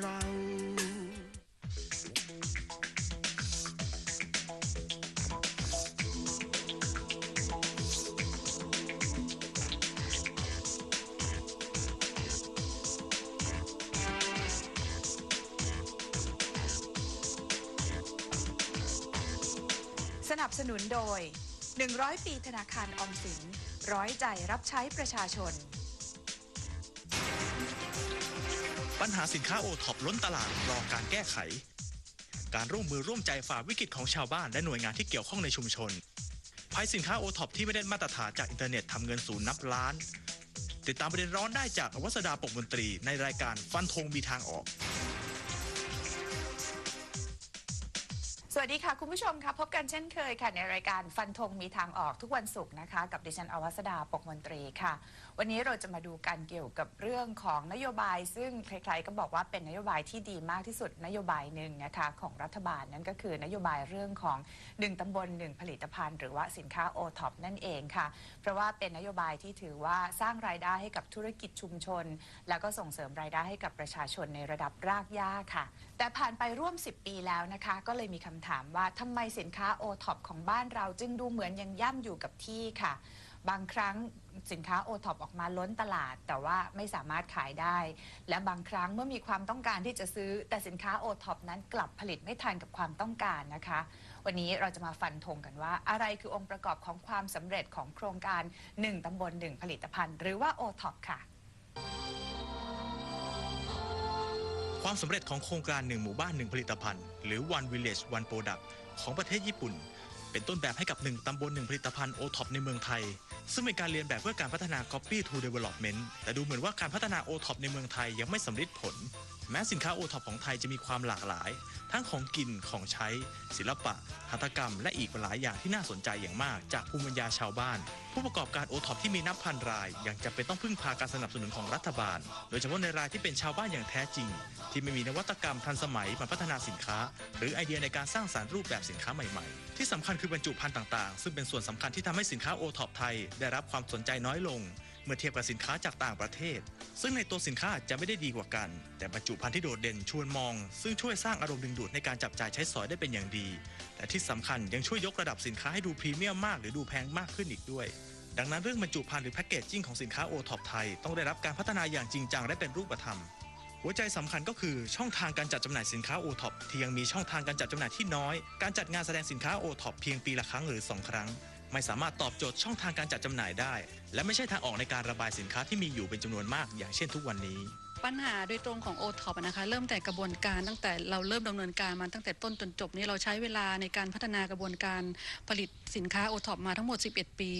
เราสนับสนุนโดย 100 ปีธนาคารออมสิน ร้อยใจรับใช้ประชาชน ปัญหาสินค้าโอท็อปล้นตลาดรอการแก้ไข การร่วมมือร่วมใจฝ่าวิกฤตของชาวบ้านและหน่วยงานที่เกี่ยวข้องในชุมชนภัยสินค้าโอท็อปที่ไม่ได้มาตรฐานจากอินเทอร์เน็ตทำเงินศูนย์นับล้าน ติดตามประเด็นร้อนได้จากอวัสดาปกมนตรีในรายการฟันธงมีทางออก สวัสดีค่ะ คุณผู้ชมค่ะพบกันเช่นเคยค่ะ ในรายการฟันธงมีทางออกทุกวันศุกร์นะคะ กับดิฉันอวัสดาปกมนตรีค่ะ วันนี้เราจะมาดูกันเกี่ยวกับเรื่องของนโยบาย ซึ่งใครๆก็บอกว่าเป็นนโยบายที่ดีมากที่สุดนโยบายหนึ่งนะคะของรัฐบาลนั่นก็คือนโยบายเรื่องของ 1ตำบล 1 ผลิตภัณฑ์ หรือว่าสินค้าโอท็อปนั่นเองค่ะ เพราะว่าเป็นนโยบายที่ถือว่าสร้างรายได้ให้กับธุรกิจชุมชน แล้วก็ส่งเสริมรายได้ให้กับประชาชนในระดับรากหญ้าค่ะ แต่ผ่านไปร่วม 10 ปีแล้วนะคะ ก็เลยมีคำถามว่าทำไมสินค้าโอท็อปของบ้านเราจึงดูเหมือนยังย่ำอยู่กับที่ค่ะ บางครั้งสินค้าโอท็อปออกมาล้นตลาด แต่ว่าไม่สามารถขายได้ และบางครั้งเมื่อมีความต้องการที่จะซื้อ แต่สินค้าโอท็อปนั้นกลับผลิตไม่ทันกับความต้องการนะคะ วันนี้เราจะมาฟันธงกันว่า อะไรคือองค์ประกอบของความสำเร็จของโครงการ 1ตำบล1ผลิตภัณฑ์ หรือว่าโอท็อปค่ะ ความสำเร็จของโครงการหนึ่งหมู่บ้านหนึ่งผลิตภัณฑ์ หรือ One Village One Product ของประเทศญี่ปุ่น เป็นต้นแบบให้กับหนึ่งตำบลหนึ่งผลิตภัณฑ์โอท็อปในเมืองไทย ซึ่งเป็นการเรียนแบบเพื่อการพัฒนา Copy to Development แต่ดูเหมือนว่าการพัฒนาโอท็อปในเมืองไทยยังไม่สำเร็จผล แม้สินค้าโอท็อปของไทยจะมีความหลากหลาย ทั้งของกินของใช้ ศิลปะ หัตถกรรม และอีกหลายอย่างที่น่าสนใจอย่างมาก จากภูมิปัญญาชาวบ้าน ผู้ประกอบการโอท็อปที่มีนับพันราย ยังจำเป็นต้องพึ่งพาการสนับสนุนของรัฐบาล โดยเฉพาะในรายที่เป็นชาวบ้านอย่างแท้จริง ที่ไม่มีนวัตกรรมทันสมัยมาพัฒนาสินค้า หรือไอเดียในการสร้างสารรค์รูปแบบสินค้าใหม่ๆ ที่สำคัญคือบรรจุภัณฑ์ต่างๆ ซึ่งเป็นส่วนสำคัญที่ทำให้สินค้าโอท็อปไทย ได้รับความสนใจน้อยลง เมื่อเทียบกับสินค้าจากต่างประเทศ ซึ่งในตัวสินค้าจะไม่ได้ดีกว่ากัน แต่บรรจุภัณฑ์ที่โดดเด่นชวนมอง ซึ่งช่วยสร้างอารมณ์ดึงดูดในการจับจ่ายใช้สอยได้เป็นอย่างดี และที่สำคัญยังช่วยยกระดับสินค้าให้ดูพรีเมียมมากหรือดูแพงมากขึ้นอีกด้วย ดังนั้นเรื่องบรรจุภัณฑ์หรือแพคเกจจิ้งของสินค้าโอท็อปไทยต้องได้รับการพัฒนาอย่างจริงจังและเป็นรูปธรรมหัวใจสำคัญก็คือช่องทางการจัดจำหน่ายสินค้าโอท็อปที่ยังมีช่องทางการจัดจำหน่ายที่น้อย การจัดงานแสดงสินค้าโอท็อปเพียงปีละครั้งหรือ 2 ครั้ง ไม่สามารถตอบโจทย์ช่องทางการจัดจำหน่ายได้ และไม่ใช่ทางออกในการระบายสินค้าที่มีอยู่เป็นจำนวนมากอย่างเช่นทุกวันนี้ ปัญหาโดยตรงของ o t o p นะคะเริ่มแต่กระบวนการตั้งแต่เราเริ่มดำเนินการมาตั้งแต่ต้นจนจบนี่เราใช้เวลาในการพัฒนากระบวนการผลิตสินค้า o t o p มาทั้งหมด 11 ปี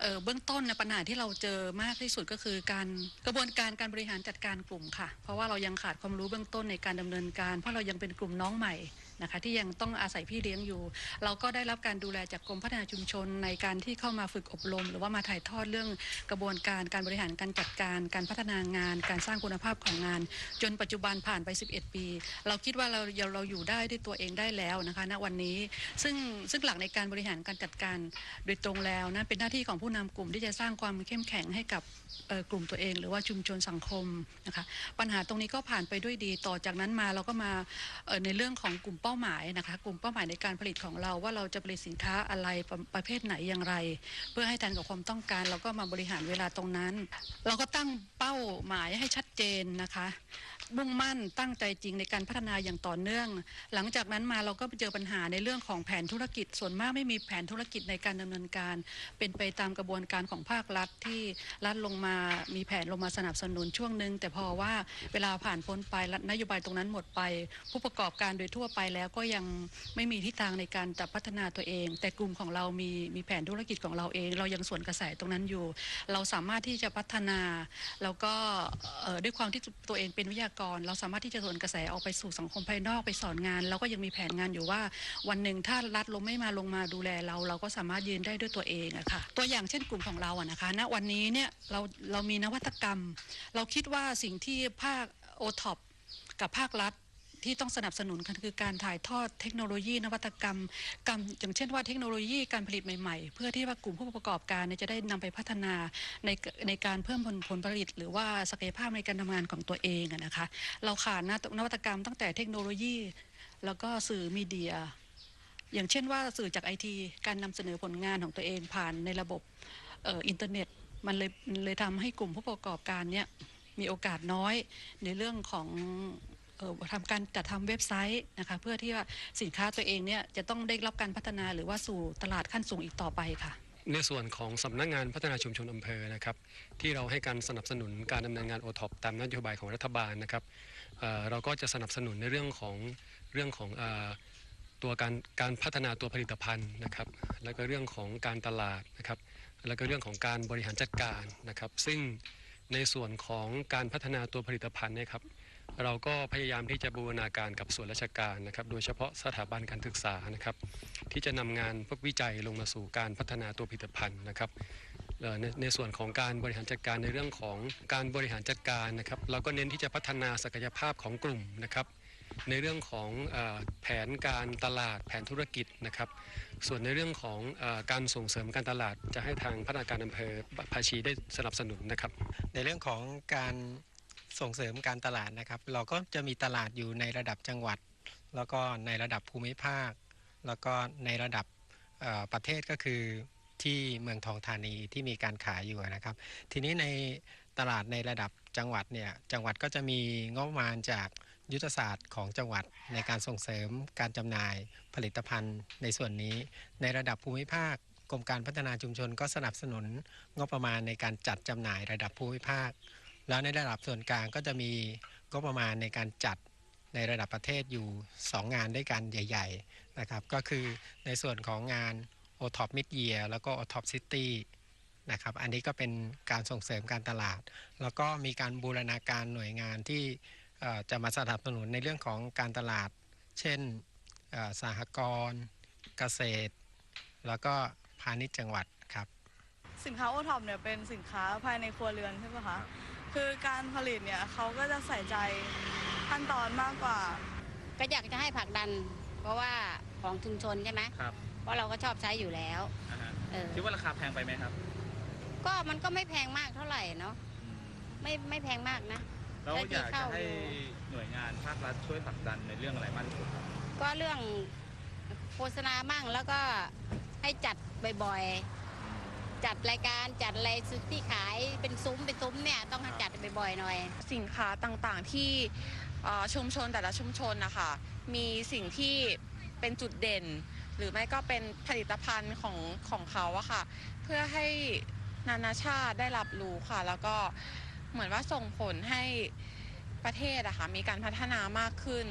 เอ่อเบื้องต้นนะปัญหาที่เราเจอมากที่สุดก็คือการกระบวนการการบริหารจัดการกลุ่มค่ะ เพราะว่าเรายังขาดความรู้เบื้องต้นในการดำเนินการ เพราะเรายังเป็นกลุ่มน้องใหม่ นะคะที่ยังต้องอาศัยพี่เลี้ยงอยู่ เราก็ได้รับการดูแลจากกรมพัฒนาชุมชนในการที่เข้ามาฝึกอบรม หรือว่ามาถ่ายทอดเรื่องกระบวนการการบริหารการจัดการ การพัฒนางาน การสร้างคุณภาพของงาน จนปัจจุบันผ่านไป 11 ปี เราคิดว่าเราเราอยู่ได้ด้วยตัวเองได้แล้วนะคะณวันนี้ซึ่งซึ่งหลักในการบริหารการจัดการโดยตรงแล้วนะเป็นหน้าที่ของผู้นำกลุ่มที่จะสร้างความเข้มแข็งให้กับ กลุ่มตัวเอง หรือว่าชุมชนสังคมนะคะปัญหาตรงนี้ก็ผ่านไปด้วยดี ต่อจากนั้นมาเราก็มาในเรื่องของกลุ่มเป้าหมายนะคะกลุ่มเป้าหมายในการผลิตของเราว่าเราจะผลิตสินค้าอะไรประประเภทไหนอย่างไร เพื่อให้ทันกับความต้องการเราก็มาบริหารเวลาตรงนั้น เราก็ตั้งเป้าหมายให้ชัดเจนนะคะ มุ่งมั่นตั้งใจจริงในการพัฒนาอย่างต่อเนื่อง หลังจากนั้นมาเราก็ไปเจอปัญหาในเรื่องของแผนธุรกิจ ส่วนมากไม่มีแผนธุรกิจในการดำเนินการ เป็นไปตามกระบวนการของภาครัฐที่รัฐลงมามีแผนลงมาสนับสนุนช่วงหนึ่งแต่พอว่าเวลาผ่านพ้นไปรัฐนโยบายตรงนั้นหมดไป ผู้ประกอบการโดยทั่วไปแล้วก็ยังไม่มีทิศทางในการจะพัฒนาตัวเอง แต่กลุ่มของเรามีมีแผนธุรกิจของเราเอง เรายังส่วนกระแสตรงนั้นอยู่ เราสามารถที่จะพัฒนาแล้วก็ด้วยความที่ตัวเองเป็นวิทยากร เราสามารถที่จะส่วนกระแสออกไปสู่สังคมภายนอกไปสอนงานเราก็ยังมีแผนงานอยู่ว่า วันหนึ่งถ้ารัฐลงไม่มาลงมาดูแลเรา เราก็สามารถยืนได้ด้วยตัวเองอะค่ะตัวอย่างเช่นกลุ่มของเราอะนะคะณวันนี้เนี่ยเราเรามีนวัตกรรม เราคิดว่าสิ่งที่ภาคโอท็อปกับภาครัฐ ที่ต้องสนับสนุนกันคือการถ่ายทอดเทคโนโลยี นวัตกรรมกรรม อย่างเช่นว่าเทคโนโลยีการผลิตใหม่ๆ เพื่อที่ว่ากลุ่มผู้ประกอบการจะได้นำไปพัฒนาในในการเพิ่มผลผลผลิต หรือว่าศักยภาพในการทำงานของตัวเองนะคะ เราขาดนวัตกรรมตั้งแต่เทคโนโลยี แล้วก็สื่อมีเดีย อย่างเช่นว่าสื่อจากไอทีการนำเสนอผลงานของตัวเองผ่านในระบบอ,อินเทอร์เน็ตมันเลยเลยทำให้กลุ่มผู้ประกอบการเนี่ยมีโอกาสน้อยในเรื่องของ ทำการจัดทำเว็บไซต์นะคะเพื่อที่ว่าสินค้าตัวเองเนี่ยจะต้องได้รับการพัฒนาหรือว่าสู่ตลาดขั้นสูงอีกต่อไปค่ะ ในส่วนของสำนักงานพัฒนาชุมชนอำเภอนะครับที่เราให้การสนับสนุนการดำเนินงานโอท็อปตามนโยบายของรัฐบาลนะครับเอ่อเราก็จะสนับสนุนในเรื่องของเรื่องของเออตัวการการพัฒนาตัวผลิตภัณฑ์นะครับ แล้วก็เรื่องของการตลาดนะครับ แล้วก็เรื่องของการบริหารจัดการนะครับ ซึ่งในส่วนของการพัฒนาตัวผลิตภัณฑ์นะครับ เราก็พยายามที่จะบูรณาการกับส่วนราชการนะครับ โดยเฉพาะสถาบันการศึกษานะครับ ที่จะนำงานพวกวิจัยลงมาสู่การพัฒนาตัวผลิตภัณฑ์นะครับในส่วนของการบริหารจัดการในเรื่องของการบริหารจัดการนะครับ เราก็เน้นที่จะพัฒนาศักยภาพของกลุ่มนะครับ ในเรื่องของแผนการตลาดแผนธุรกิจนะครับ ส่วนในเรื่องของการส่งเสริมการตลาดจะให้ทางพัฒนาการอำเภอภาชีได้สนับสนุนนะครับ ในเรื่องของการ ส่งเสริมการตลาดนะครับ เราก็จะมีตลาดอยู่ในระดับจังหวัด แล้วก็ในระดับภูมิภาค แล้วก็ในระดับประเทศก็คือที่เมืองทองธานีที่มีการขายอยู่นะครับ ทีนี้ในตลาดในระดับจังหวัดเนี่ยจังหวัดก็จะมีงบประมาณจากยุทธศาสตร์ของจังหวัดในการส่งเสริมการจำหน่ายผลิตภัณฑ์ในส่วนนี้ ในระดับภูมิภาคกรมการพัฒนาชุมชนก็สนับสนุนงบประมาณในการจัดจำหน่ายระดับภูมิภาค แล้วในระดับส่วนกลางก็จะมีงบประมาณในการจัดในระดับประเทศอยู่ 2 งานด้วยกันใหญ่ๆนะครับก็คือในส่วนของงาน o t o p Mid Year แล้วก็ o t o p City นะครับอันนี้ก็เป็นการส่งเสริมการตลาด แล้วก็มีการบูรณาการหน่วยงานที่จะมาสนับสนุนในเรื่องของการตลาด เช่นสหกรณ์เกษตร แล้วก็พาณิชย์จังหวัดครับ สินค้าโอท็อปเนี่ยเป็นสินค้าภายในครัวเรือนใช่ไหมคะ คือการผลิตเนี่ยเขาก็จะใส่ใจขั้นตอนมากกว่า ก็อยากจะให้ผลักดัน เพราะว่าของชุมชนใช่ไหมครับเพราะเราก็ชอบใช้อยู่แล้วอ่าฮะเออคิดว่าราคาแพงไปไหมครับก็มันก็ไม่แพงมากเท่าไหร่เนาะไม่ไม่แพงมากนะ แล้วได้ที่อยากจะเข้าให้อยู่หน่วยงานภาครัฐช่วยผลักดันในเรื่องอะไรมากที่สุดครับก็เรื่องโฆษณามั่งแล้วก็ให้จัดบ่อยๆ จัดรายการจัดอะไรที่ขายเป็นซุ้มเป็นซุ้มเนี่ยต้องให้จัดบ่อยๆหน่อย สินค้าต่างๆที่เอ่อชุมชนแต่ละชุมชนนะคะมีสิ่งที่เป็นจุดเด่น หรือไม่ก็เป็นผลิตภัณฑ์ของของเขาอะค่ะ เพื่อให้นานาชาติได้รับรู้ค่ะ แล้วก็เหมือนว่าส่งผลให้ประเทศอะค่ะมีการพัฒนามากขึ้น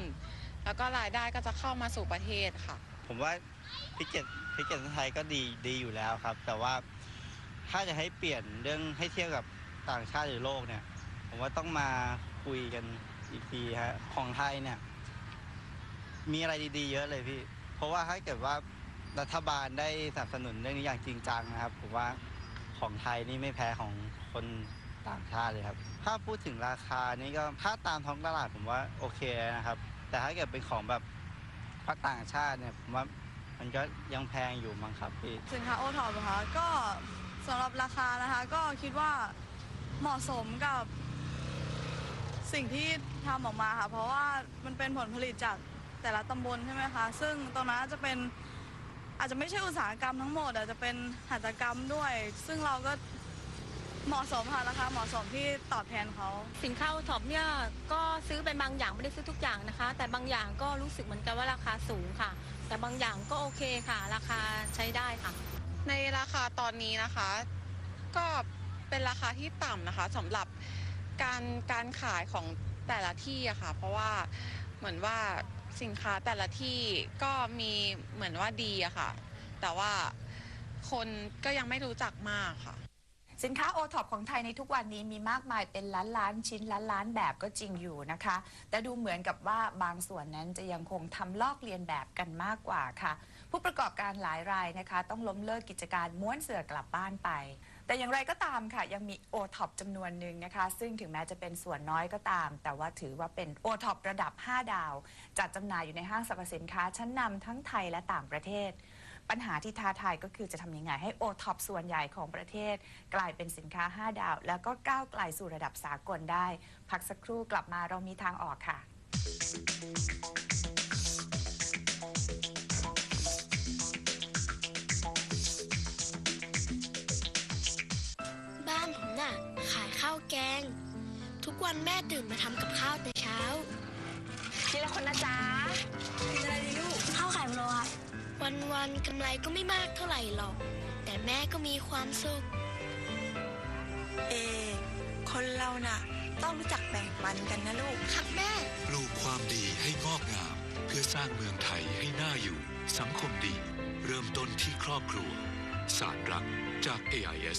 แล้วก็รายได้ก็จะเข้ามาสู่ประเทศค่ะ ผมว่าพิกเก็ตพิกเก็ตไทยก็ดีดีอยู่แล้วครับ แต่ว่า ถ้าจะให้เปลี่ยนเรื่องให้เทียบกับต่างชาติหรือโลกเนี่ย ผมว่าต้องมาคุยกันอีกทีฮะของไทยเนี่ย มีอะไรดีๆ เยอะเลยพี่ เพราะว่าถ้าเกิดว่ารัฐบาลได้สนับสนุนเรื่องนี้อย่างจริงจังนะครับผมว่าของไทยนี่ไม่แพ้ของคนต่างชาติเลยครับ ถ้าพูดถึงราคานี่ก็ถ้าตามท้องตลาดผมว่าโอเคนะครับ แต่ถ้าเกิดเป็นของแบบภาคต่างชาติเนี่ยผมว่ามันก็ยังแพงอยู่มั้งครับพี่สินค้าโอทอปนะคะก็ สำหรับราคานะคะ ก็คิดว่าเหมาะสมกับสิ่งที่ทำออกมาค่ะ เพราะว่ามันเป็นผลผลิตจากแต่ละตำบลใช่ไหมคะ ซึ่งตรงนั้นจะเป็นอาจจะไม่ใช่อุตสาหกรรมทั้งหมดอาจจะเป็นหัตถกรรมด้วย ซึ่งเราก็เหมาะสมค่ะราคาเหมาะสมที่ตอบแทนเขา สินค้าโอท็อปเนี่ยก็ซื้อเป็นบางอย่างไม่ได้ซื้อทุกอย่างนะคะ แต่บางอย่างก็รู้สึกเหมือนกันว่าราคาสูงค่ะ แต่บางอย่างก็โอเคค่ะ ราคาใช้ได้ค่ะ ในราคาตอนนี้นะคะ ก็เป็นราคาที่ต่ำนะคะสำหรับการการขายของแต่ละที่อะค่ะ เพราะว่าเหมือนว่าสินค้าแต่ละที่ก็มีเหมือนว่าดีอะค่ะ แต่ว่าคนก็ยังไม่รู้จักมากค่ะ สินค้าโอท็อปของไทยในทุกวันนี้มีมากมายเป็นล้านล้านชิ้นล้านล้านแบบก็จริงอยู่นะคะ แต่ดูเหมือนกับว่าบางส่วนนั้นจะยังคงทำลอกเลียนแบบกันมากกว่าค่ะ ผู้ประกอบการหลายรายนะคะ ต้องล้มเลิกกิจการม้วนเสือกลับบ้านไป แต่อย่างไรก็ตามค่ะ ยังมี o t o p จำนวนหนึ่งนะคะ ซึ่งถึงแม้จะเป็นส่วนน้อยก็ตาม แต่ว่าถือว่าเป็น o t o p ระดับ 5 ดาว จัดจำหน่ายอยู่ในห้างสรรพสินค้า ชั้นนำทั้งไทยและต่างประเทศ ปัญหาที่ท้าทายก็คือจะทำยังไงให้ o t o p ส่วนใหญ่ของประเทศ กลายเป็นสินค้า 5 ดาว แล้วก็ก้าวไกลสู่ระดับสากลได้ พักสักครู่กลับมาเรามีทางออกค่ะ ทุกวันแม่ตื่นมาทำกับข้าวแต่เช้า ทีละคนนะจ๊ะกินอะไรดีลูก ข้าวไข่พะโล้ครับวันวันๆกำไรก็ไม่มากเท่าไหร่หรอก แต่แม่ก็มีความสุข เอ คนเราน่ะ ต้องรู้จักแบ่งปันกันนะลูก ครับแม่ ปลูกความดีให้งอกงาม เพื่อสร้างเมืองไทยให้น่าอยู่ สังคมดี เริ่มต้นที่ครอบครัว สารรักจาก AIS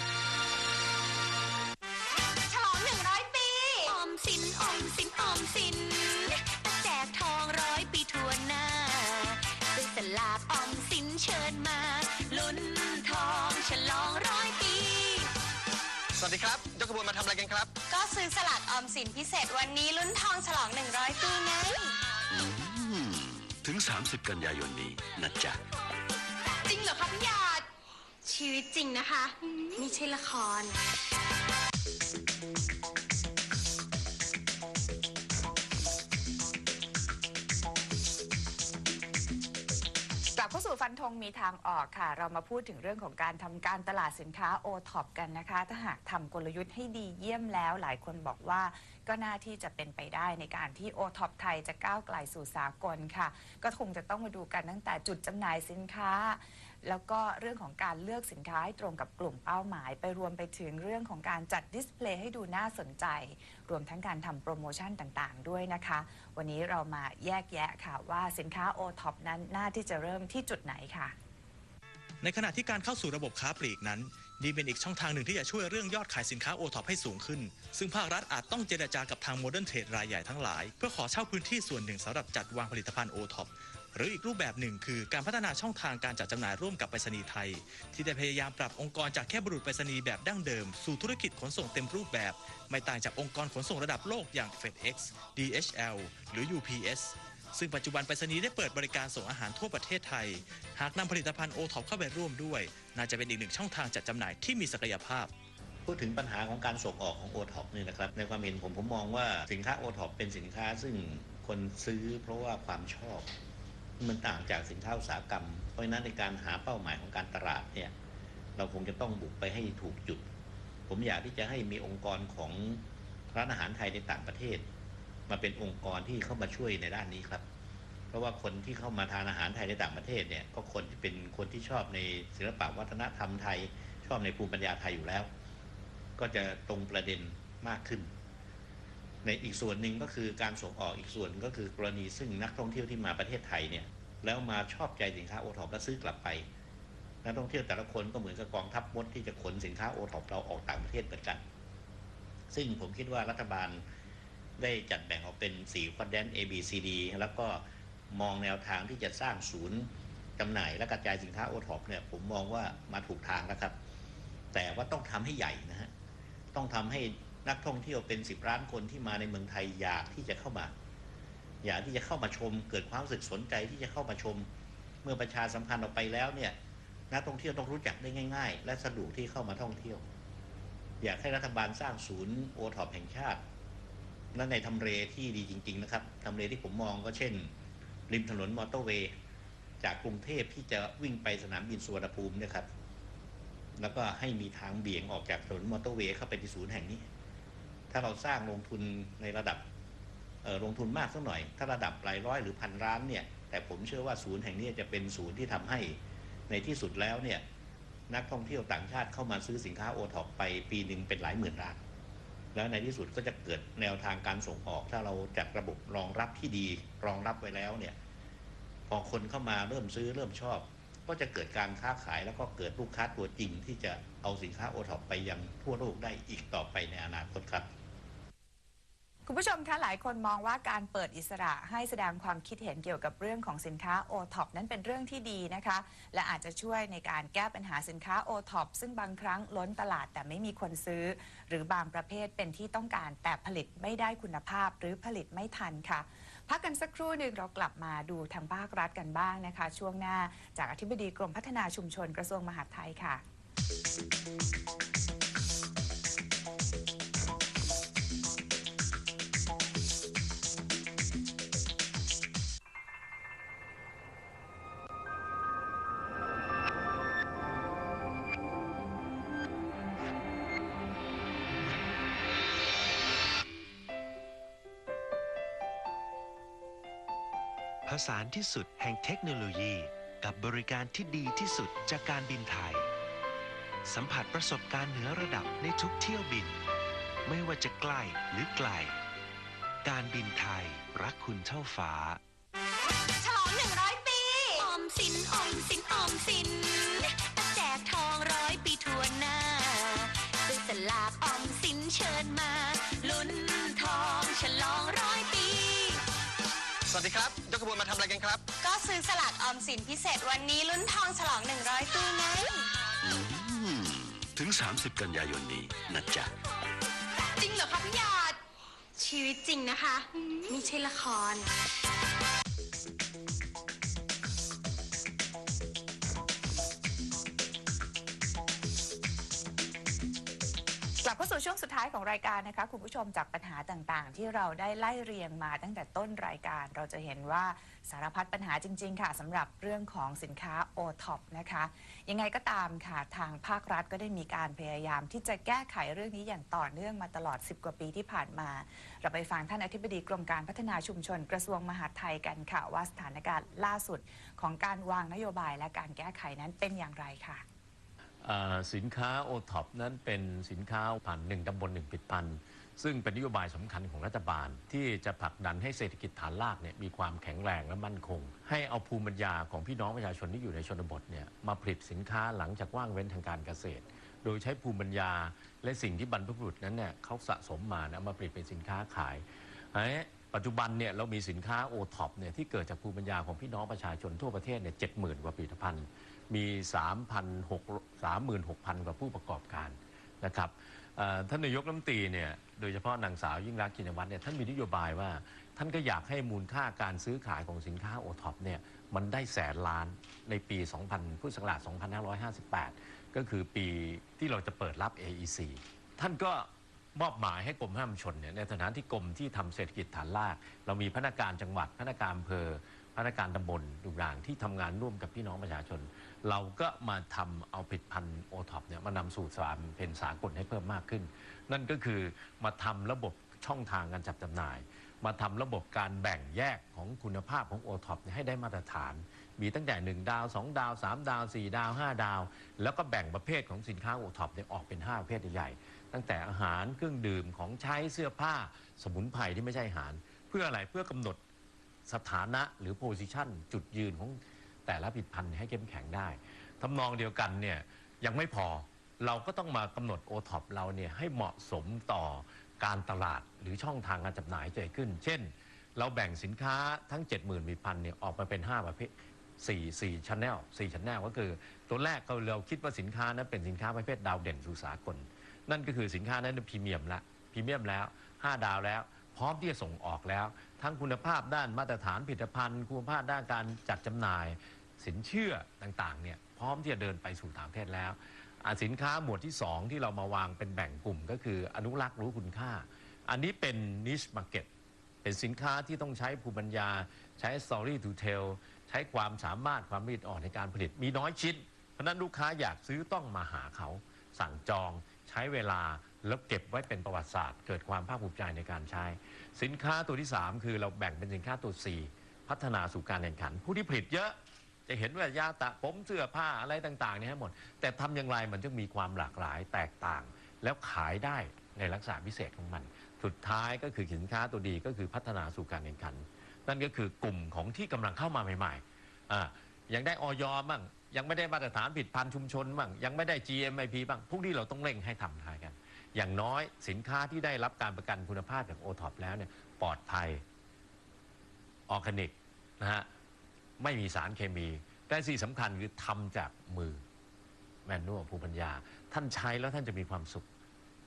ครับยกขบวนมาทำอะไรกันครับ ก็ซื้อสลากออมสินพิเศษวันนี้ลุ้นทองฉลอง 100 ปีไง ถึง 30 กันยายนนี้นะจ๊ะ จริงเหรอคะพี่หยาดชีวิตจริงนะคะ ไม่ใช่ละคราสู่ฟันธงมีทางออกค่ะ เรามาพูดถึงเรื่องของการทำการตลาดสินค้าโอท็อปกันนะคะ ถ้าหากทำกลยุทธ์ให้ดีเยี่ยมแล้ว หลายคนบอกว่า ก็น่าที่จะเป็นไปได้ในการที่ o t o p ไทยจะก้าวไกลสู่สากลค่ะ ก็คงจะต้องมาดูกันตั้งแต่จุดจำหน่ายสินค้า แล้วก็เรื่องของการเลือกสินค้าให้ตรงกับกลุ่มเป้าหมาย ไปรวมไปถึงเรื่องของการจัดดิสเพลย์ให้ดูน่าสนใจ รวมทั้งการทำโปรโมชั่นต่างๆ ด้วยนะคะ วันนี้เรามาแยกแยะค่ะว่าสินค้า o t o p นั้นน่าที่จะเริ่มที่จุดไหนค่ะ ในขณะที่การเข้าสู่ระบบค้าปลีกนั้นนี่เป็นอีกช่องทางหนึ่งที่จะช่วยเรื่องยอดขายสินค้าโอท็อปให้สูงขึ้น ซึ่งภาครัฐอาจต้องเจรจากับทางโมเดิร์นเทรดรายใหญ่ทั้งหลาย เพื่อขอเช่าพื้นที่ส่วนหนึ่งสำหรับจัดวางผลิตภัณฑ์โอท็อปหรืออีกรูปแบบหนึ่งคือการพัฒนาช่องทางการจัดจำหน่ายร่วมกับไปรษณีย์ไทย ที่ได้พยายามปรับองค์กรจากแค่บุรุษไปรษณีย์แบบดั้งเดิม สู่ธุรกิจขนส่งเต็มรูปแบบ ไม่ต่างจากองค์กรขนส่งระดับโลกอย่าง FedEx DHL หรือ UPS ซึ่งปัจจุบันไปรษณีย์ได้เปิดบริการส่งอาหารทั่วประเทศไทย หากนำผลิตภัณฑ์โอท็อปเข้าไปร่วมด้วย น่าจะเป็นอีกหนึ่งช่องทางจัดจำหน่ายที่มีศักยภาพพูดถึงปัญหาของการส่งออกของโอท็อปนี่นะครับในความเห็นผมผมมองว่าสินค้าโอท็อปเป็นสินค้าซึ่งคนซื้อเพราะว่าความชอบ มันต่างจากสินค้าอุตสาหกรรม เพราะฉะนั้นในการหาเป้าหมายของการตลาดเนี่ยเราคงจะต้องบุกไปให้ถูกจุด ผมอยากที่จะให้มีองค์กรของร้านอาหารไทยในต่างประเทศ มาเป็นองค์กรที่เข้ามาช่วยในด้านนี้ครับ เพราะว่าคนที่เข้ามาทานอาหารไทยในต่างประเทศเนี่ยก็คนที่เป็นคนที่ชอบในศิลปะวัฒนธรรมไทย ชอบในภูมิปัญญาไทยอยู่แล้ว ก็จะตรงประเด็นมากขึ้น ในอีกส่วนหนึ่งก็คือการส่งออกอีกส่วนก็คือกรณีซึ่งนักท่องเที่ยวที่มาประเทศไทยเนี่ยแล้วมาชอบใจสินค้าโอท็อปแล้วซื้อกลับไปนักท่องเที่ยวแต่ละคนก็เหมือนกับกองทัพมดที่จะขนสินค้าโอท็อปเราออกต่างประเทศเหมือนกัน ซึ่งผมคิดว่ารัฐบาล ได้จัดแบ่งออกเป็น4ควอดแดน A B C D แล้วก็มองแนวทางที่จะสร้างศูนย์จำหน่ายและกระจายสินค้าโอท็อปเนี่ยผมมองว่ามาถูกทางแล้วครับ แต่ว่าต้องทำให้ใหญ่นะฮะ ต้องทำให้นักท่องเที่ยวเป็นสิบล้านคนที่มาในเมืองไทยอยากที่จะเข้ามา อยากที่จะเข้ามาชม เกิดความรู้สึกสนใจที่จะเข้ามาชม เมื่อประชาสัมพันธ์ออกไปแล้วเนี่ยนักท่องเที่ยวต้องรู้จักได้ง่าย ๆ และสะดวกที่เข้ามาท่องเที่ยว อยากให้รัฐบาลสร้างศูนย์โอท็อปแห่งชาติ และในทำเลที่ดีจริง ๆ นะครับทำเลที่ผมมองก็เช่น ริมถนนมอเตอร์เวย์จากกรุงเทพที่จะวิ่งไปสนามบินสุวรรณภูมินะครับ แล้วก็ให้มีทางเบี่ยงออกจากถนนมอเตอร์เวย์เข้าไปที่ศูนย์แห่งนี้ ถ้าเราสร้างลงทุนในระดับลงทุนมากสักหน่อย ถ้าระดับหลายร้อยหรือพันล้านเนี่ย แต่ผมเชื่อว่าศูนย์แห่งนี้จะเป็นศูนย์ที่ทำให้ในที่สุดแล้วเนี่ยนักท่องเที่ยวต่างชาติเข้ามาซื้อสินค้าโอท็อปไปปีหนึ่งเป็นหลายหมื่นราย แล้วในที่สุดก็จะเกิดแนวทางการส่งออก ถ้าเราจัดระบบรองรับที่ดี รองรับไว้แล้วเนี่ยพอคนเข้ามาเริ่มซื้อเริ่มชอบ ก็จะเกิดการค้าขายแล้วก็เกิดลูกค้าตัวจริงที่จะเอาสินค้าโอท็อปไปยังทั่วโลกได้อีกต่อไปในอนาคตครับ คุณผู้ชมคะหลายคนมองว่าการเปิดอิสระให้แสดงความคิดเห็นเกี่ยวกับเรื่องของสินค้า o t o p นั้นเป็นเรื่องที่ดีนะคะ และอาจจะช่วยในการแก้ปัญหาสินค้า o t o p ซึ่งบางครั้งล้นตลาดแต่ไม่มีคนซื้อ หรือบางประเภทเป็นที่ต้องการแต่ผลิตไม่ได้คุณภาพหรือผลิตไม่ทันค่ะ พักกันสักครู่หนึ่งเรากลับมาดูทางภาครัฐกันบ้างนะคะ ช่วงหน้าจากอธิบดีกรมพัฒนาชุมชนกระทรวงมหาดไทยค่ะ ที่สุดแห่งเทคโนโลยี กับบริการที่ดีที่สุดจากการบินไทย สัมผัสประสบการณ์เหนือระดับในทุกเที่ยวบิน ไม่ว่าจะใกล้หรือไกล การบินไทยรักคุณเท่าฟ้า ฉลอง 100 ปี ออมสิน ออมสิน ออมสินแจกทองร้อยปีทั่วหน้าซื้อสลากออมสินเชิญมา ลุ้นทองฉลองร วัสดีครับ ยกขบวนมาทำอะไรกันครับ ก็ซื้อสลากออมสินพิเศษวันนี้ลุ้นทองฉลอง 100ปีไงอืมถึง 30 กันยายนนี้นะจ๊ะ จริงเหรอคะพี่หยาดชีวิตจริงนะคะ ไม่ใช่ละคร สู่ช่วงสุดท้ายของรายการนะคะคุณผู้ชมจากปัญหาต่างๆ ที่เราได้ไล่เรียงมาตั้งแต่ต้นรายการ เราจะเห็นว่าสารพัดปัญหาจริง ๆ ค่ะสำหรับเรื่องของสินค้า o t o p นะคะ ยังไงก็ตามค่ะทางภาครัฐก็ได้มีการพยายามที่จะแก้ไขเรื่องนี้อย่างต่อเนื่องมาตลอด 10 กว่าปีที่ผ่านมา เราไปฟังท่านอธิบดีกรมการพัฒนาชุมชน กระทรวงมหาดไทยกันค่ะว่าสถานการณ์ล่าสุดของการวางนโยบายและการแก้ไขนั้นเป็นอย่างไรค่ะ สินค้าโอท็อปนั้นเป็นสินค้าผ่านหนึ่งตำบลหนึ่งผลิตภัณฑ์ซึ่งเป็นนโยบายสำคัญของรัฐบาล ที่จะผลักดันให้เศรษฐกิจฐานรากเนี่ยมีความแข็งแรงและมั่นคง ให้เอาภูมิปัญญาของพี่น้องประชาชนที่อยู่ในชนบทเนี่ยมาผลิตสินค้าหลังจากว่างเว้นทางการเกษตร โดยใช้ภูมิปัญญาและสิ่งที่บรรพบุรุษนั้นเนี่ยเขาสะสมมานะมาผลิตเป็นสินค้าขายเอ้ย ปัจจุบันเนี่ยเรามีสินค้าโอท็อปเนี่ยที่เกิดจากภูมิปัญญาของพี่น้องประชาชนทั่วประเทศเนี่ยเจ็ดหมื่นกว่าผลิตภัณฑ์ มี36,000 กว่าผู้ประกอบการนะครับท่านนายกรัฐมนตรีเนี่ยโดยเฉพาะนางสาวยิ่งรักษณ์ชินวัตรเนี่ยท่านมีนโยบายว่า ท่านก็อยากให้มูลค่าการซื้อขายของสินค้าโอท็อปเนี่ยมันได้แสนล้านในปี 2000พุทธศักราช2558 ก็คือปีที่เราจะเปิดรับ AEC ท่านก็ มอบหมายให้กรมห้ามชนเนี่ยในฐานะที่กรมที่ทำเศรษฐกิจฐานราก เรามีพนักงานจังหวัดพนักงานอำเภอพนักงานตำบลต่างๆที่ทำงานร่วมกับพี่น้องประชาชน เราก็มาทำเอาผลิตภัณฑ์โอท็อปเนี่ยมานำสู่สามเป็นสากลให้เพิ่มมากขึ้น นั่นก็คือมาทำระบบช่องทางการจัดจำหน่าย มาทำระบบการแบ่งแยกของคุณภาพของโอท็อปให้ได้มาตรฐาน มีตั้งแต่ 1 ดาว 2 ดาว 3 ดาว 4 ดาว 5 ดาว แล้วก็แบ่งประเภทของสินค้าโอท็อปเนี่ยออกเป็น 5 ประเภทใหญ่ๆตั้งแต่อาหารเครื่องดื่มของใช้เสื้อผ้าสมุนไพรที่ไม่ใช่อาหาร เพื่ออะไรเพื่อกำหนดสถานะหรือโพซิชันจุดยืนของแต่ละผลิตภัณฑ์ให้เข้มแข็งได้ทำนองเดียวกันเนี่ยยังไม่พอเราก็ต้องมากำหนดโอท็อปเราเนี่ยให้เหมาะสมต่อการตลาดหรือช่องทางการจำหน่ายใจขึ้น เช่น เราแบ่งสินค้าทั้ง 70,000ผลิตภัณฑ์เนี่ยออกมาเป็น 5 ประเภท 4 4ชั้นแนล4ชั้นแนลก็คือ ตัวแรกเราเราคิดว่าสินค้านั้นเป็นสินค้าประเภทดาวเด่นสู่สากล นั่นก็คือสินค้านั้นเป็นพรีเมียมละพรีเมียมแล้ว 5 ดาวแล้ว พร้อมที่จะส่งออกแล้ว ทั้งคุณภาพด้านมาตรฐานผลิตภัณฑ์คุณภาพด้านการจัดจำหน่าย สินเชื่อต่างๆเนี่ยพร้อมที่จะเดินไปสู่ต่างประเทศแล้วสินค้าหมวดที่ 2 ที่เรามาวางเป็นแบ่งกลุ่มก็คืออนุรักษ์รู้คุณค่า อันนี้เป็น niche market เป็นสินค้าที่ต้องใช้ภูมิปัญญา ใช้ story to tell ใช้ความสามารถความละเอียดอ่อนในการผลิตมีน้อยชิ้น เพราะนั้นลูกค้าอยากซื้อต้องมาหาเขา สั่งจองใช้เวลาแล้วเก็บไว้เป็นประวัติศาสตร์ เกิดความภาคภูมิใจในการใช้ สินค้าตัวที่ 3 คือเราแบ่งเป็นสินค้าตัว 4 พัฒนาสู่การแข่งขัน ผู้ที่ผลิตเยอะจะเห็นว่ายาตะผมเสื้อผ้าอะไรต่างๆเนี่ยให้หมด แต่ทำอย่างไรมันจะมีความหลากหลายแตกต่าง แล้วขายได้ในลักษณะพิเศษของมัน สุดท้ายก็คือสินค้าตัวดีก็คือพัฒนาสู่การแข่งขัน นั่นก็คือกลุ่มของที่กำลังเข้ามาใหม่ๆอ่ายังได้ออยบ้างยังไม่ได้มาตรฐานผิดพันธุ์ชุมชนบ้างยังไม่ได้ GMIP บ้างพวกนี้เราต้องเร่งให้ทำทายกัน อย่างน้อยสินค้าที่ได้รับการประกันคุณภาพจากโอท็อปแล้วเนี่ยปลอดภัยออร์แกนิกนะฮะไม่มีสารเคมี แต่สิ่งสำคัญคือทำจากมือแมนนวลภูมิปัญญา ท่านใช้แล้วท่านจะมีความสุข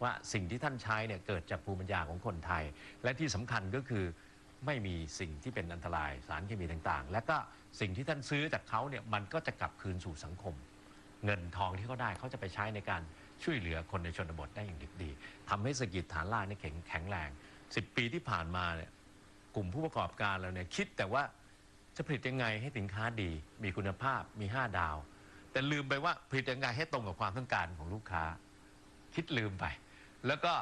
ว่าสิ่งที่ท่านใช้เนี่ยเกิดจากภูมิปัญญาของคนไทย และที่สำคัญก็คือ ไม่มีสิ่งที่เป็นอันตรายสารเคมีต่างๆ และก็สิ่งที่ท่านซื้อจากเขาเนี่ยมันก็จะกลับคืนสู่สังคม เงินทองที่เขาได้เขาจะไปใช้ในการช่วยเหลือคนในชนบทได้อย่างดีดีทำให้เศรษฐกิจฐานรากนี่แข็งแข็งแรง 10 ปีที่ผ่านมาเนี่ยกลุ่มผู้ประกอบการเราเนี่ยคิดแต่ว่าจะผลิตยังไงให้สินค้าดี มีคุณภาพมี 5 ดาว แต่ลืมไปว่าผลิตยังไงให้ตรงกับความต้องการของลูกค้า คิดลืมไป แล้วก็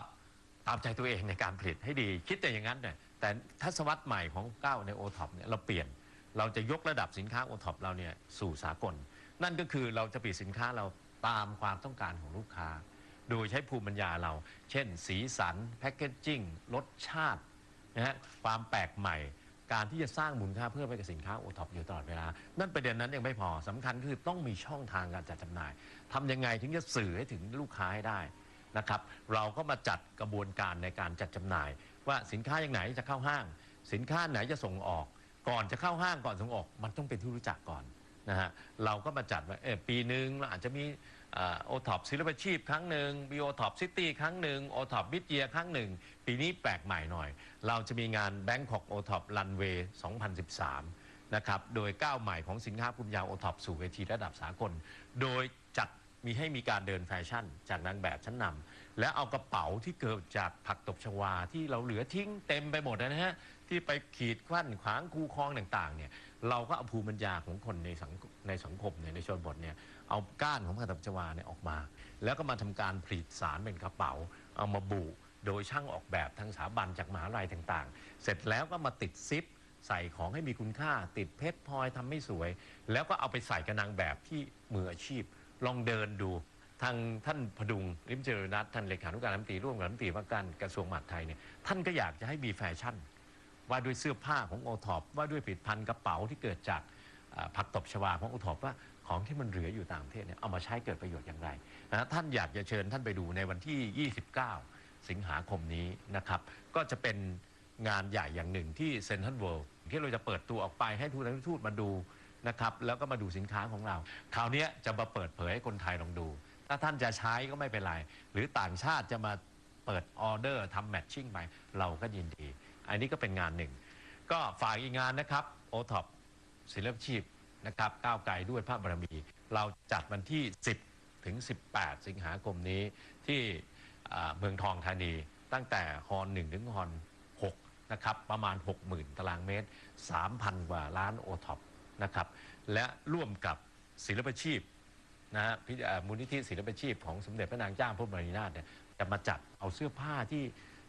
ตามใจตัวเองในการผลิตให้ดี คิดแต่อย่างนั้นเนี่ย แต่ทัศวรรษใหม่ของก้าวในโอท็อปเนี่ยเราเปลี่ยนเราจะยกระดับสินค้าโอท็อปเราเนี่ยสู่สากล นั่นก็คือเราจะผลิตสินค้าเราตามความต้องการของลูกค้า โดยใช้ภูมิปัญญาเรา เช่น สีสันแพคเกจจิ้งรสชาตินะฮะความแปลกใหม่ การที่จะสร้างมูลค่าเพิ่มให้กับสินค้าโอท็อปอยู่ตลอดเวลา นั่นประเด็นนั้นยังไม่พอสำคัญคือต้องมีช่องทางการจัดจำหน่ายทำยังไงถึงจะสื่อให้ถึงลูกค้าให้ได้นะครับ เราก็มาจัดกระบวนการในการจัดจำหน่าย ว่าสินค้าอย่างไหนจะเข้าห้าง สินค้าไหนจะส่งออก ก่อนจะเข้าห้างก่อนส่งออก มันต้องเป็นที่รู้จักก่อนนะฮะเราก็มาจัดว่าเออปีหนึ่งเราอาจจะมีโอท็อปศิลปชีพครั้งหนึ่งมีโอท็อปซิตี้ครั้งหนึ่งโอท็อปบิทเยียครั้งหนึ่ง ปีนี้แปลกใหม่หน่อย เราจะมีงาน Bangkok o t o p Runway 2013 นะครับ โดยก้าวใหม่ของสินค้าภูมิยาโอท็อปสู่เวทีระดับสากล โดยจัด มีให้มีการเดินแฟชั่น จากนางแบบชั้นนำและเอากระเป๋าที่เกิดจากผักตบชวาที่เราเหลือทิ้งเต็มไปหมดนะฮะที่ไปขีดขั้นขวางคูคลองต่าง ๆ เนี่ย เราก็เอาภูมิปัญญาของคนในสังในสังคมเนี่ยในชนบทเนี่ยเอาก้านของผักตบชวาเนี่ยออกมา แล้วก็มาทำการผลิตสารเป็นกระเป๋า เอามาบุโดยช่างออกแบบทางสถาบันจากมหาลัยต่างๆ เสร็จแล้วก็มาติดซิป ใส่ของให้มีคุณค่า ติดเพชรพลอยทำให้สวย แล้วก็เอาไปใส่กระนางแบบที่มืออาชีพ ลองเดินดูทางท่านพดุงริมเจริญรัตน์ท่านเลขานุการรัฐมนตรีร่วมกับรัฐมนตรีว่าการกระทรวงมหาดไทยเนี่ยท่านก็อยากจะให้มีแฟชั่น ว่าด้วยเสื้อผ้าของโอท็อปว่าด้วยผลิตภัณฑ์กระเป๋าที่เกิดจากอ่าผักตบชวาของโอท็อปว่าของที่มันเหลืออยู่ต่างประเทศเนี่ยเอามาใช้เกิดประโยชน์อย่างไรนะท่านอยากจะเชิญท่านไปดูในวันที่ 29 สิงหาคมนี้นะครับ ก็จะเป็นงานใหญ่อย่างหนึ่งที่เซนทรัลเวิลด์ที่เราจะเปิดตัวออกไปให้ทูตทูตมาดู นะครับแล้วก็มาดูสินค้าของเรา คราวนี้จะมาเปิดเผยให้คนไทยลองดู ถ้าท่านจะใช้ก็ไม่เป็นไร หรือต่างชาติจะมาเปิดออเดอร์ทำแมทชิ่งไปเราก็ยินดี อันนี้ก็เป็นงานหนึ่ง ก็ฝากอีกงานนะครับโอท็อปศิลปชีพนะครับก้าวไกลด้วยพระบารมี เราจัดวันที่ 10 ถึง 18 สิงหาคมนี้ที่เมืองทองธานีตั้งแต่ฮอน1ถึงฮอน6นะครับประมาณ 60,000 ตารางเมตร 3,000 กว่าล้านโอท็อป นะครับ และร่วมกับศิลปชีพนะฮะพิมูลนิธิศิลปชีพของสมเด็จพระนางเจ้าพระบรมราชินีนาถเนี่ยจะมาจัดเอาเสื้อผ้าที่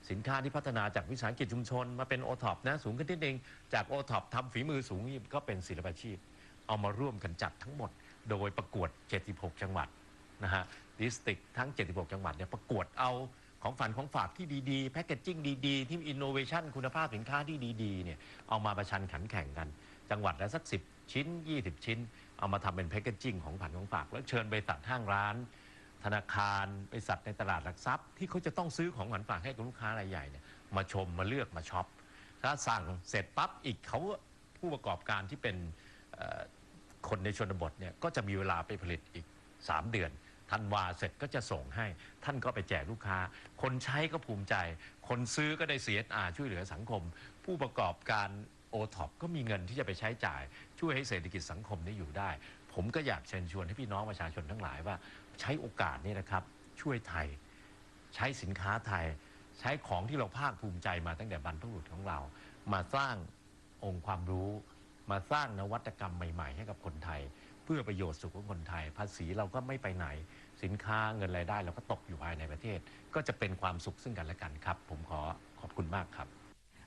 สินค้าที่พัฒนาจากวิสาหกิจชุมชน มาเป็นโอท็อปนะสูงขึ้นนิดนึงจากโอท็อปทำฝีมือสูงก็เป็นศิลปชีพ เอามาร่วมกันจัดทั้งหมด โดยประกวด 76 จังหวัดนะฮะดิสติกทั้ง 76 จังหวัดเนี่ยประกวดเอาของฝันของฝากที่ดีๆ แพคเกจจิ้งดีๆ ที่อินโนเวชันคุณภาพสินค้าที่ดีๆเนี่ยเอามาประชันขันแข่งกัน จังหวัดละสัก 10 ชิ้น 20 ชิ้น เอามาทำเป็นแพคเกจจิ้งของฝันของฝาก แล้วเชิญไปตัดห้างร้าน ธนาคารบริษัทในตลาดหลักทรัพย์ ที่เขาจะต้องซื้อของขวัญฝากให้กับลูกค้ารายใหญ่เนี่ยมาชมมาเลือกมาช็อปถ้าสั่งเสร็จปั๊บอีกเขาผู้ประกอบการที่เป็นเอ่อคนในชนบทเนี่ยก็จะมีเวลาไปผลิตอีก 3 เดือนธันวาเสร็จก็จะส่งให้ ท่านก็ไปแจกลูกค้า คนใช้ก็ภูมิใจ คนซื้อก็ได้ CSR ช่วยเหลือสังคม ผู้ประกอบการ โอท็อปก็มีเงินที่จะไปใช้จ่าย ช่วยให้เศรษฐกิจสังคมนี้อยู่ได้ ผมก็อยากเชิญชวนให้พี่น้องประชาชนทั้งหลายว่า ใช้โอกาสนี้นะครับ ช่วยไทย ใช้สินค้าไทย ใช้ของที่เราภาคภูมิใจมาตั้งแต่บรรพบุรุษของเรา มาสร้างองค์ความรู้ มาสร้างนวัตกรรมใหม่ ๆ ให้กับคนไทย เพื่อประโยชน์สุขของคนไทย ภาษีเราก็ไม่ไปไหน สินค้าเงินรายได้ เราก็ตกอยู่ภายในประเทศ ก็จะเป็นความสุขซึ่งกันและกันครับ ผมขอขอบคุณมากครับ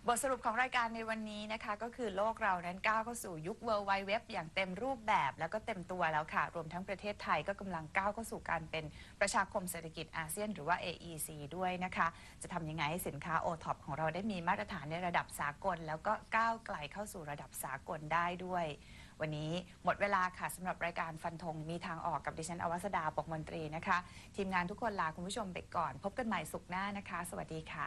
บทสรุปของรายการในวันนี้นะคะ ก็คือโลกเรานั้นก้าวเข้าสู่ยุค World Wide Web อย่างเต็มรูปแบบแล้วก็เต็มตัวแล้วค่ะ รวมทั้งประเทศไทยก็กำลังก้าวเข้าสู่การเป็นประชาคมเศรษฐกิจอาเซียนหรือว่า AEC ด้วยนะคะ จะทำยังไงให้สินค้า o t o p ของเราได้มีมาตรฐานในระดับสากล แล้วก็ก้าวไกลเข้าสู่ระดับสากลได้ด้วย วันนี้หมดเวลาค่ะสำหรับรายการฟันธงมีทางออกกับดิฉันอวสดาปกมนตรีนะคะ ทีมงานทุกคนลาคุณผู้ชมไปก่อน พบกันใหม่สุขหน้านะคะ สวัสดีค่ะ